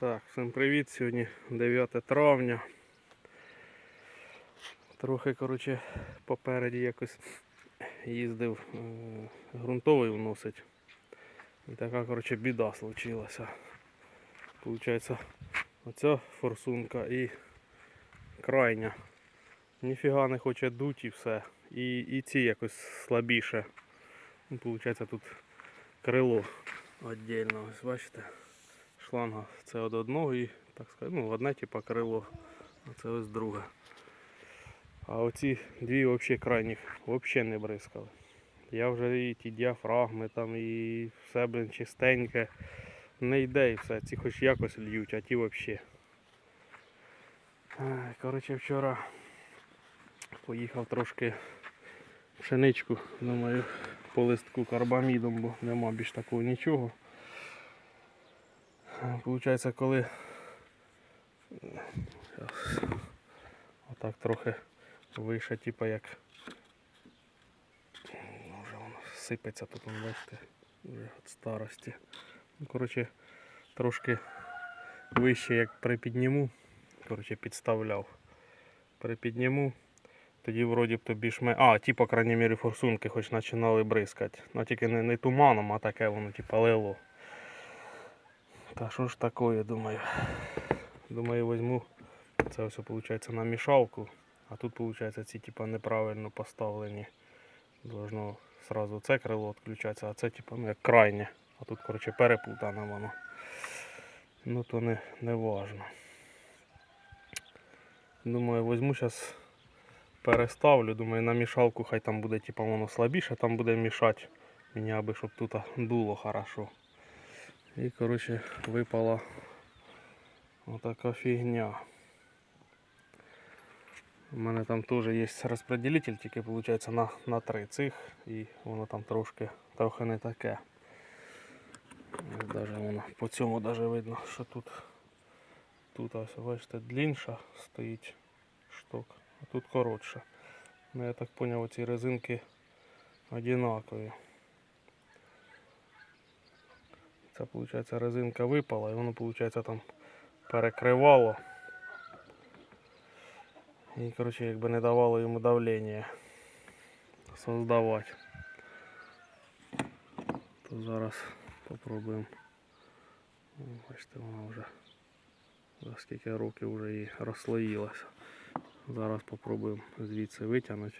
Так, всім привіт. Сьогодні 9 травня. Трохи, коротше, попереді якось їздив е, ґрунтовий вносить. І така, коротше, біда случилася. Получається, оця форсунка і крайня. Ніфіга не хоче дуть і все. І, і ці якось слабіше. Ну, Получається тут крило віддільно. Ось бачите шланга це від одного і так сказати, ну, одне типа крило, а це ось друге. А оці дві взагалі крайніх взагалі не бризкали. Я вже і ті діафрагми там і все блин, чистеньке. Не йде і все. Ці хоч якось льють, а ті взагалі. Коротше, вчора поїхав трошки пшеничку, думаю, по листку карбамідом, бо нема більш такого нічого. Получається, коли Щас. отак трохи вище, типа як Ну, вже воно сипеться тут, бачите, вже від старості. Ну, коротше, трошки вище як припідніму, коротше, підставляв. Припідніму, тоді вроді б то більш-менш... А, ті, по крайній мірі, форсунки хоч починали бризкати. Ну тільки не, не туманом, а таке воно, типа лило. Та що ж такое, думаю. Думаю, візьму. Це все виходить на мішалку. А тут виходить ці типа неправильно поставлені. Должно сразу це крило відключатися, а це типа ну, як крайнє. А тут коротше перепутано воно. Ну то не, не важно. Думаю, візьму зараз переставлю. Думаю, на мішалку хай там буде типа воно слабіше, там буде мішати. Мені аби щоб тут дуло хорошо. І коротше випала отака фігня. У мене там теж є розпределитель, тільки виходить на, на три цих і воно там трошки трохи не таке. Даже воно по цьому даже видно, що тут тут ось бачите длінша стоїть шток, а тут коротша. Ну я так зрозумів, ці резинки одинакові. Це виходить резинка випала і воно виходить там перекривало. І коротше якби не давало йому давлення создавати. То зараз попробуємо. О, Бачите, вона вже за скільки років вже і розслоїлася. Зараз попробуємо звідси витягнути,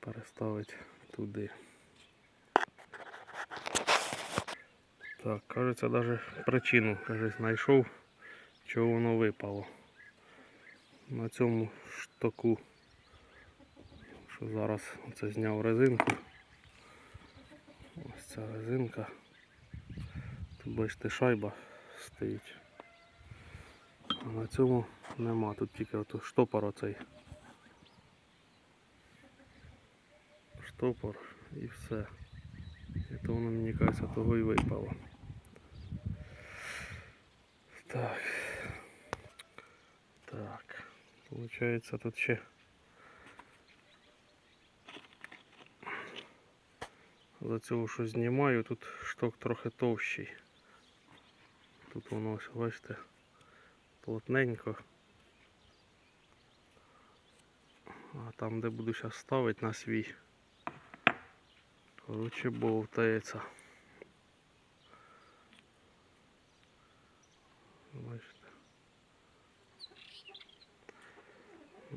переставити туди. Так, кажеться, даже причину каже, знайшов, чого воно випало. На цьому штоку, що зараз оце зняв резинку. Ось ця резинка. Тут бачите шайба стоїть. А на цьому нема, тут тільки ото штопор оцей. Штопор і все. І то воно мені кажеться того і випало. Так. Так. Получається тут ще. За цього що знімаю, тут шток трохи товщий. Тут воно ось, бачите, плотненько. А там, де буду зараз ставити на свій, коротше бовтається. Бачите.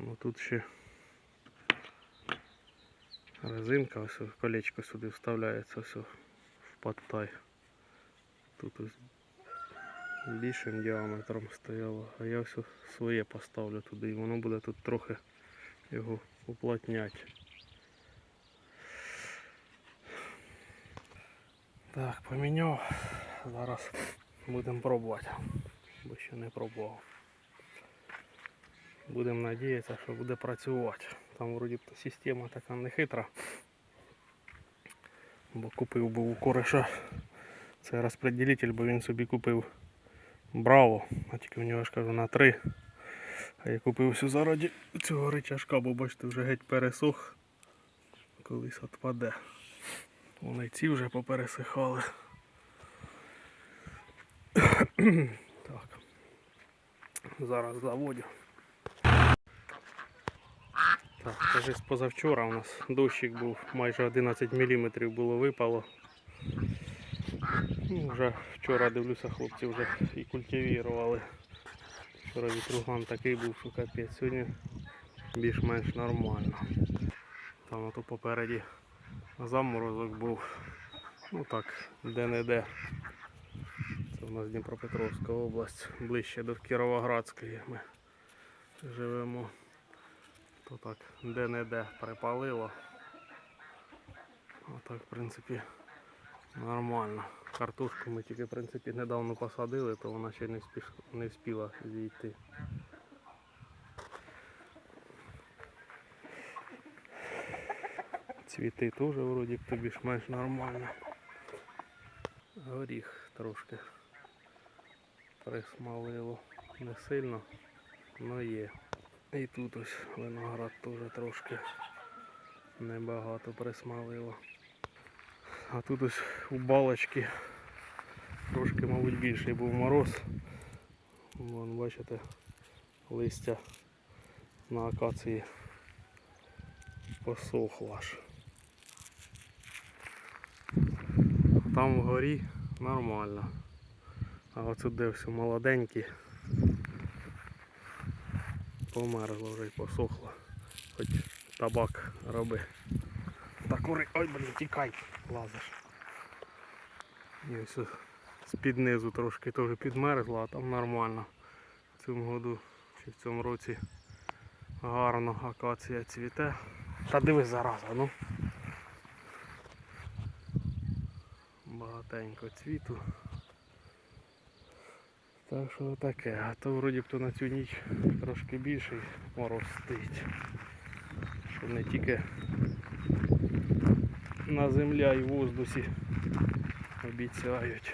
Ну тут ще резинка, ось колечко сюди вставляється ось в подтай. Тут ось більшим діаметром стояло, а я все своє поставлю туди і воно буде тут трохи його уплотняти. Так, поміняв. Зараз будемо пробувати, бо ще не пробував. Будемо надіятися, що буде працювати. Там вроді б система така не хитра. Бо купив був у кореша цей розпределитель, бо він собі купив Браво, а тільки в нього ж кажу на 3. А я купив все заради цього рычажка, бо бачите, вже геть пересох. Колись відпаде. Вони ці вже попересихали. так. Зараз заводю. Так, кажись, позавчора у нас дощик був, майже 11 мм було випало. Ну, вже вчора дивлюся, хлопці вже і культивірували. Вчора вітруган такий був, що капець. Сьогодні більш-менш нормально. Там ото попереді заморозок був. Ну так, де-не-де. Це у нас Дніпропетровська область, ближче до Кіровоградської ми живемо. То так, де-не-де припалило. А так, в принципі, нормально. Картошку ми тільки в принципі недавно посадили, то вона ще не, вспіш... не вспіла зійти. Цвіти теж вроді більш-менш нормально. Горіх трошки присмалило. Не сильно, але є. І тут ось виноград теж трошки небагато присмалило. А тут ось у балочки трошки, мабуть, більший був мороз. Вон, бачите, листя на акації посохло аж. Там вгорі нормально. А оце де все молоденькі. Померло вже й посохло. Хоч табак роби. Та кури. Ой, блін, тікай, лазиш. І ось з-під низу трошки теж підмерзло, а там нормально. В цьому году чи в цьому році гарно акація цвіте. Та дивись зараза, ну. Багатенько цвіту. Так що таке, а то вроді б то на цю ніч трошки більший мороз стоїть. Що не тільки на землі, а й в воздусі обіцяють.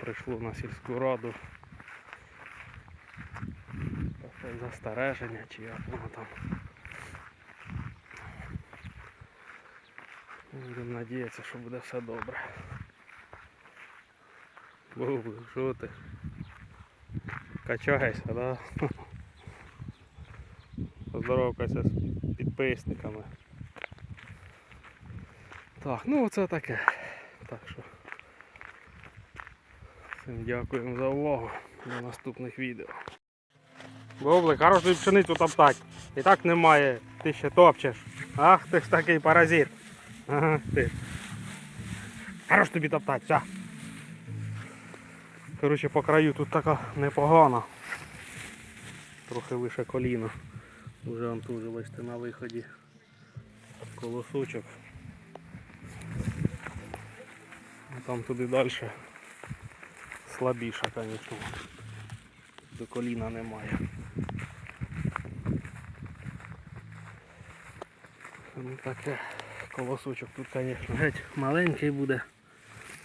Прийшло на сільську раду. Застереження чи як воно там. Будемо надіятися, що буде все добре. Бубу, що ти? Качаєшся, да? Поздоровкайся з підписниками. Так, ну оце таке. Так що. Всім дякуємо за увагу. До наступних відео. Бублик, хорош тобі пшеницю топтать. І так немає. Ти ще топчеш. Ах, ти ж такий паразит. Ага, ти. Хорош тобі топтать, все. Коротше, по краю тут така непогана. Трохи вище коліна. Уже тут на виході колосочок. А там туди далі слабіше, звісно. До коліна немає. Ну таке колосочок тут, звісно, геть маленький буде,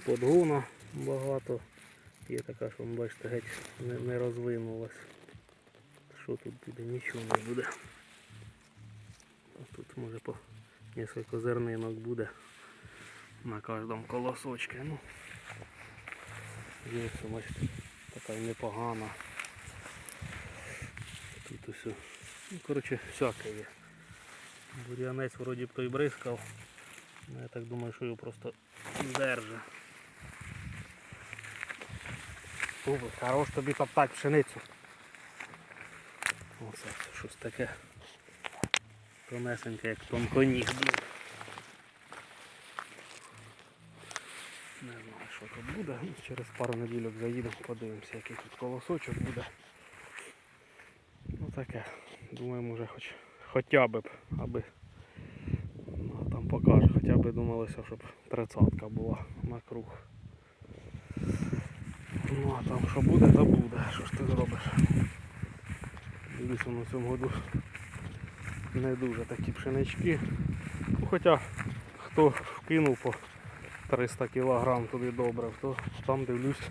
подгона багато. Є така, що бачите, геть не, не розвинулась. Що тут буде? Нічого не буде. Тут може по кілька зернинок буде на кожному колосочку. Ну, є бачите, така непогана. Тут усе. Ну, коротше, всяке є. Бур'янець вроді б той бризкав. Ну, Я так думаю, що його просто держить. Бубик, хорош тобі топтати пшеницю. Оце щось таке тонесеньке, як тонконіг. Не знаю, що тут буде. Через пару неділок заїдемо, подивимося, який тут колосочок буде. Ну таке. Думаємо, вже хоч хоча б, аби ну, там покаже, хоча б думалося, щоб тридцятка була на круг. Ну а там що буде, то буде. Що ж ти зробиш? Дивлюся на цьому году не дуже такі пшенички. Ну, хоча хто вкинув по 300 кг туди добре, то там дивлюсь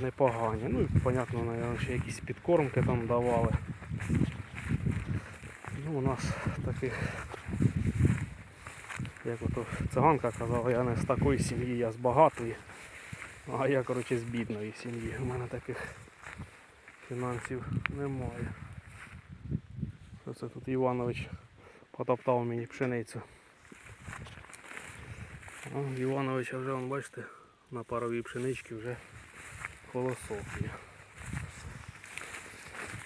непогані. Ну і понятно, наверное, ще якісь підкормки там давали. Ну, у нас таких, як ото циганка казала, я не з такої сім'ї, я з багатої. А я, коротше, з бідної сім'ї. У мене таких фінансів немає. Що це тут Іванович потоптав мені пшеницю. В Івановича вже, вон, бачите, на паровій пшеничці вже колосок.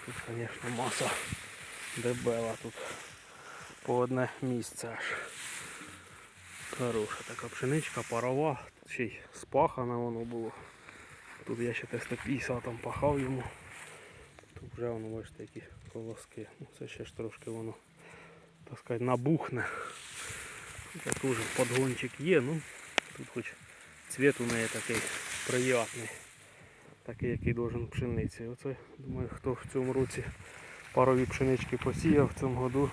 Тут, звісно, маса дебела тут по одне місце аж. Хороша така пшеничка, парова, ще й спахане воно було. Тут я ще 150 там пахав йому. Тут вже воно бачите які колоски. Ну, це ще ж трошки воно так сказати набухне. Тут теж подгончик є, ну тут хоч цвіт у неї такий приятний. Такий, який должен пшениці. Оце, думаю, хто в цьому році парові пшенички посіяв в цьому году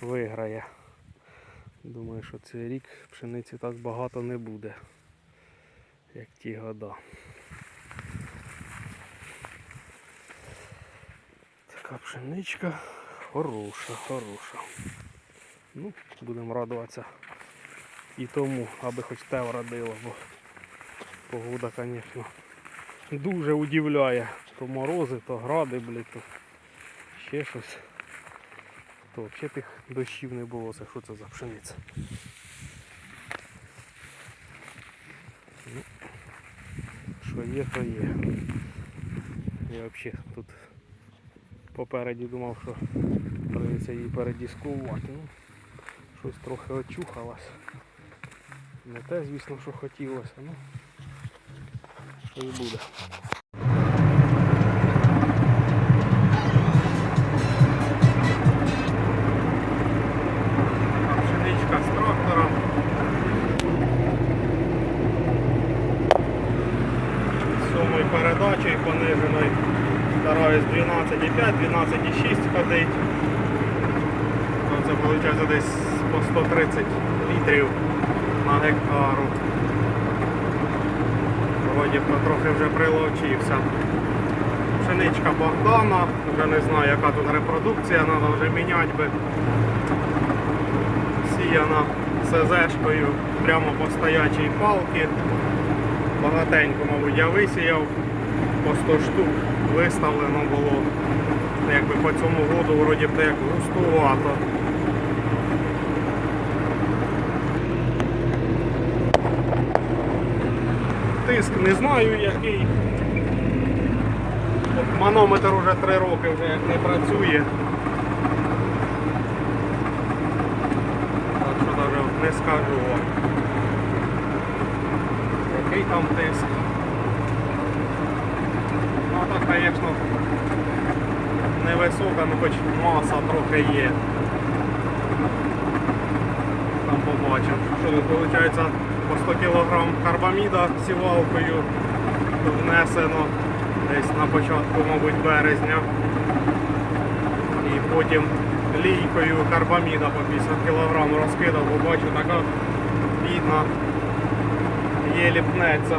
виграє. Думаю, що цей рік пшениці так багато не буде, як ті года. Така пшеничка хороша, хороша. Ну, будемо радуватися і тому, аби хоч те вродило, бо погода, звісно, дуже удивляє. То морози, то гради, блядь, то ще щось. То взагалі тих дощів не було. Це що це за пшениця? Ну, що є, то є. Я взагалі тут попереді думав, що прийдеться її передіскувати. Ну, щось трохи очухалось. Не те, звісно, що хотілося, ну що і буде. Виходить десь по 130 літрів на гектару. Вроді трохи вже приловчився. Пшеничка Богдана, вже не знаю яка тут репродукція, треба вже міняти би. Сіяна СЗшкою прямо по стоячій палки. Багатенько, мабуть, я висіяв по 100 штук виставлено було. Якби по цьому году вроді б як густувато. Тиск не знаю який. Манометр уже 3 роки вже не працює. Так що навіть не скажу вам. Який там тиск. Ну так, звісно, невисока, ну хоч маса трохи є. Там побачимо. Що тут виходить по 100 кг карбаміда сівалкою внесено десь на початку, мабуть, березня. І потім лійкою карбаміда по 50 кг розкидав, бо бачу така бідна, єлі пнеться.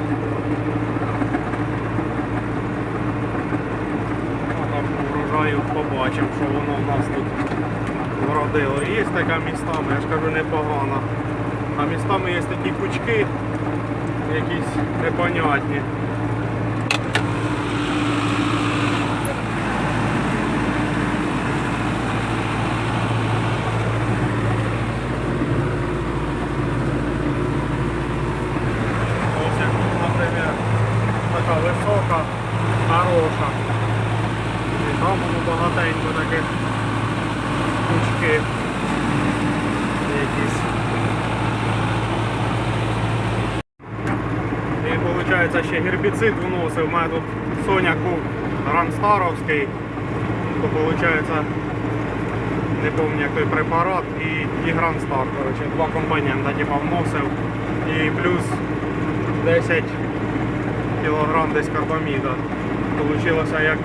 Ну, там по врожаю побачимо, що воно в нас тут вродило. Є така містами, я ж кажу, непогано. А містами є такі пучки, якісь непонятні. Ось як, наприклад, така висока, хороша. І там воно багатенько таких пучки якісь. І виходить ще гербіцид вносив. У мене тут соняк був Ранстаровський, то виходить не пам'ятаю як той препарат і, і Гранстар. Коротше, два компонента типа, вносив. І плюс 10 кг десь карбаміда. Получилося як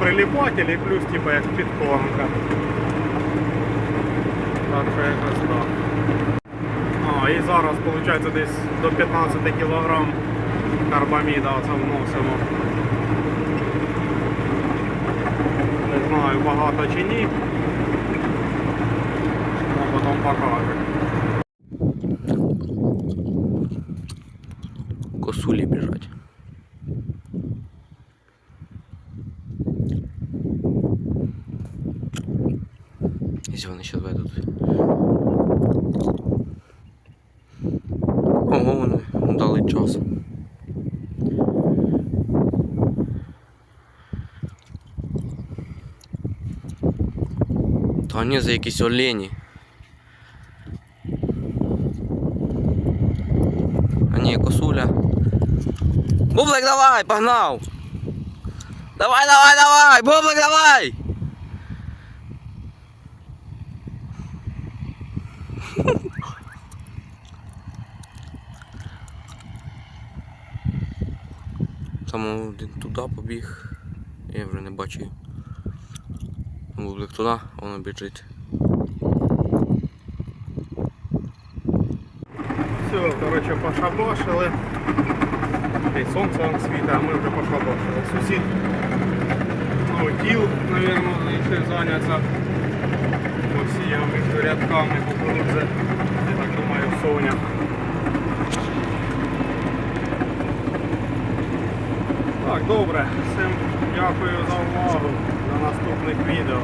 приліпатель і плюс типа як підкормка. Так що якось так. А, і зараз виходить десь до 15 кг карбаміда оце вносимо. Не знаю багато чи ні. Ну, потім покаже. Косулі біжать. Та ні, за якісь олені. А ні, косуля. Бублик, давай, погнав! Давай, давай, давай! Бублик, давай! Там один туди побіг. Я вже не бачу. Бублик туди, воно біжить. Все, коротше, пошабашили. І сонце вам світить, а ми вже пошабашили. Сусід ну, тіл, мабуть, вирішив зайнятися. Посіяв між рядками кукурудзи. Я так думаю, соня. Так, добре. Всім дякую за увагу. До наступних відео.